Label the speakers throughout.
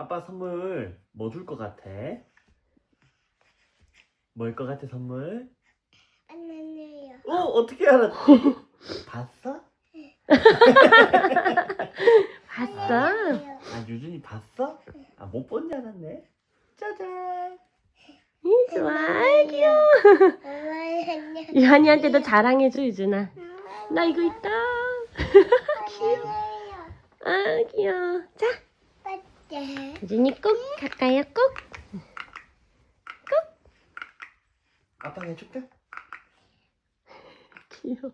Speaker 1: 아빠 선물 뭐 줄 것 같아? 뭐일 것 같아 선물?
Speaker 2: 안녕해요.
Speaker 1: 어 어떻게 알았지? 봤어?
Speaker 3: 봤어?
Speaker 1: 아 유준이 봤어? 아 못 본 줄 알았네. 짜잔.
Speaker 3: 이 좋아. 귀여워.
Speaker 2: 엄마 안녕.
Speaker 3: 유한이한테도 자랑해줘, 유준아. 나 이거 있다.
Speaker 2: 귀여워.
Speaker 3: 아, 귀여워. 자,
Speaker 2: 빠째.
Speaker 3: 유준이 꼭 갈까요? 꼭?
Speaker 1: 아빠가 해줄까?
Speaker 3: 귀여워.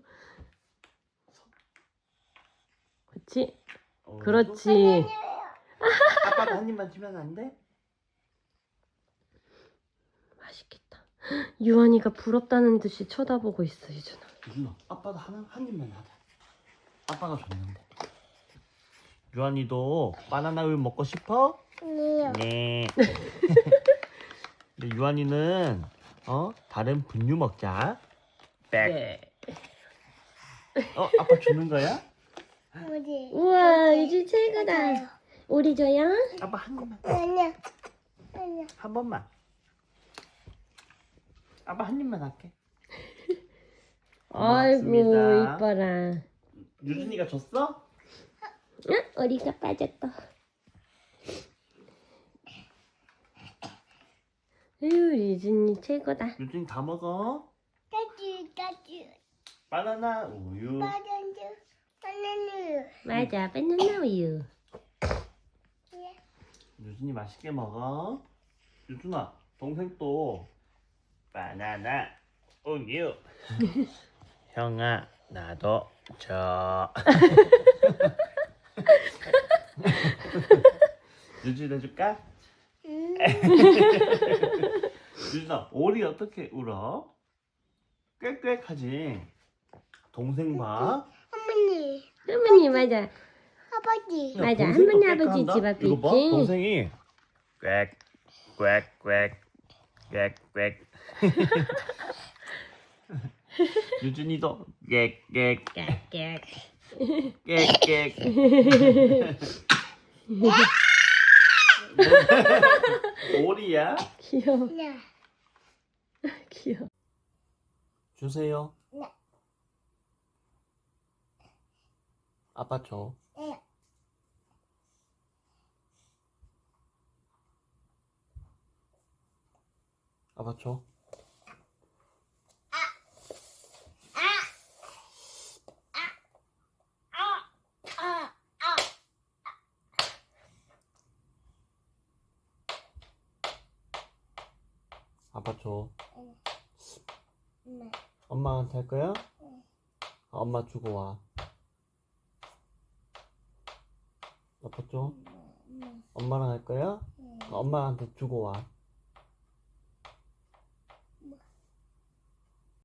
Speaker 3: 그렇지.
Speaker 1: 어,
Speaker 3: 그렇지.
Speaker 1: 아빠도 한 입만 주면 안 돼?
Speaker 3: 맛있겠다. 유한이가 부럽다는 듯이 쳐다보고 있어, 유준아.
Speaker 1: 유준아, 아빠도 하나 한 입만 하자. 아빠가 줬는데. 유한이도 바나나 우유 먹고 싶어?
Speaker 2: 아니요.
Speaker 1: 네. 근데 유한이는 어 다른 분유 먹자. 백.
Speaker 3: 네.
Speaker 1: 어 아빠 주는 거야?
Speaker 2: 어디?
Speaker 3: 우와, 유준 최고다. 우리 줘요?
Speaker 1: 아빠 한 입만.
Speaker 2: 아니야. 아니야.
Speaker 1: 한 번만. 아빠 한 입만 할게.
Speaker 3: 아이고,
Speaker 1: 고맙습니다.
Speaker 3: 이뻐라.
Speaker 1: 유준이가 줬어?
Speaker 3: 응? 어리가 빠졌다. 에휴, 유준이 최고다.
Speaker 1: 유준이 다 먹어.
Speaker 2: 까지 까지.
Speaker 1: 바나나 우유.
Speaker 2: 빠져줘. 바나나.
Speaker 3: 맞아, 바나나 우유.
Speaker 1: 유준이 맛있게 먹어. 유준아, 동생 또 바나나 우유. 형아, 나도 줘. 유준 해줄까?
Speaker 2: 음.
Speaker 1: 유준아, 오리 어떻게 울어? 꽥꽥하지. 동생 봐.
Speaker 2: 어머니.
Speaker 3: 할머니, 맞아.
Speaker 2: 아버지.
Speaker 1: 야,
Speaker 3: 맞아,
Speaker 1: 동생도
Speaker 3: 할머니, 아버지? 집 앞에
Speaker 1: 이거 봐,
Speaker 3: 있지?
Speaker 1: 동생이 꽥꽥꽥 꽥꽥 유준이도 꽥꽥
Speaker 3: 깍깍.
Speaker 1: 꽥꽥 오리야?
Speaker 3: 귀여워,
Speaker 2: 네.
Speaker 3: 귀여워.
Speaker 1: 주세요.
Speaker 2: 네.
Speaker 1: 아빠 줘.
Speaker 2: 네.
Speaker 1: 아빠 줘. 아빠 줘.
Speaker 2: 네.
Speaker 1: 엄마한테 할 거야?
Speaker 2: 응.
Speaker 1: 아, 엄마 주고 와. 아빠 줘.
Speaker 2: 네.
Speaker 1: 엄마랑 할 거야?
Speaker 2: 네.
Speaker 1: 엄마한테 주고 와.